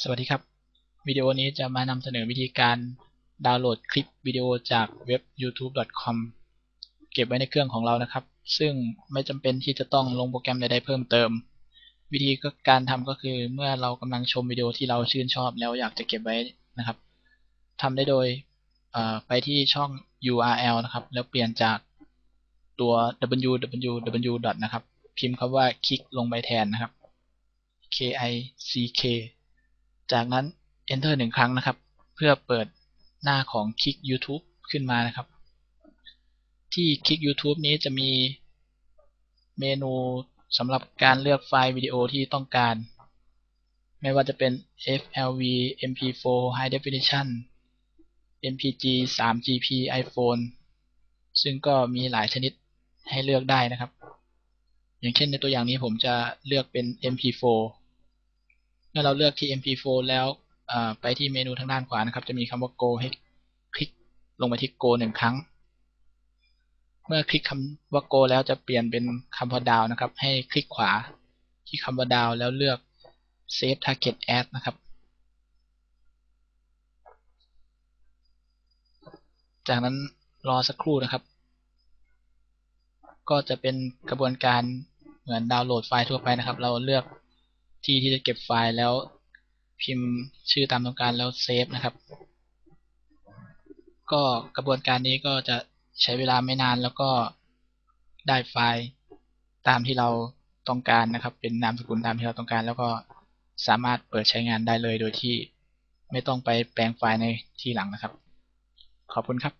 สวัสดีครับ วิดีโอนี้จะมานำเสนอวิธีการดาวน์โหลดคลิปวิดีโอจากเว็บ youtube.com เก็บไว้ในเครื่องของเรานะครับ ซึ่งไม่จำเป็นที่จะต้องลงโปรแกรมใดๆเพิ่มเติม วิธีการทำก็คือเมื่อเรากำลังชมวิดีโอที่เราชื่นชอบแล้วอยากจะเก็บไว้นะครับทำได้โดยไปที่ช่อง URL นะครับ แล้วเปลี่ยนจากตัว www. นะครับ พิมพ์คำว่าคลิกลงไปแทนนะครับ k i c k จากนั้น enter หนึ่งครั้งนะครับ เพื่อเปิดหน้าของคลิก YouTube ขึ้นมานะครับ ที่คลิก YouTube นี้จะมีเมนูสำหรับการเลือกไฟล์วิดีโอที่ต้องการ ไม่ว่าจะเป็น FLV MP4 High Definition MPG 3GP iPhone ซึ่งก็มีหลายชนิดให้เลือกได้นะครับ อย่างเช่นในตัวอย่างนี้ผมจะเลือกเป็น MP4 เมื่อเราเลือกที่ MP4 แล้วไปที่เมนูทางด้านขวานะครับ จะมีคำว่า Go ให้คลิกลงไปที่ Go หนึ่งครั้ง เมื่อคลิกคำว่า Go แล้วจะเปลี่ยนเป็นคำว่าดาวนะครับ ให้คลิกขวาที่คำว่าดาวแล้วเลือก Save Target As นะครับ จากนั้นรอสักครู่นะครับ ก็จะเป็นกระบวนการเหมือนดาวน์โหลดไฟล์ทั่วไปนะครับ เราเลือก ที่ที่จะเก็บไฟล์แล้วพิมพ์ชื่อตามต้องการแล้วเซฟนะครับ ก็กระบวนการนี้ก็จะใช้เวลาไม่นานแล้วก็ได้ไฟล์ตามที่เราต้องการนะครับ เป็นนามสกุลตามที่เราต้องการ แล้วก็สามารถเปิดใช้งานได้เลยโดยที่ไม่ต้องไปแปลงไฟล์ในที่หลังนะครับ ขอบคุณครับ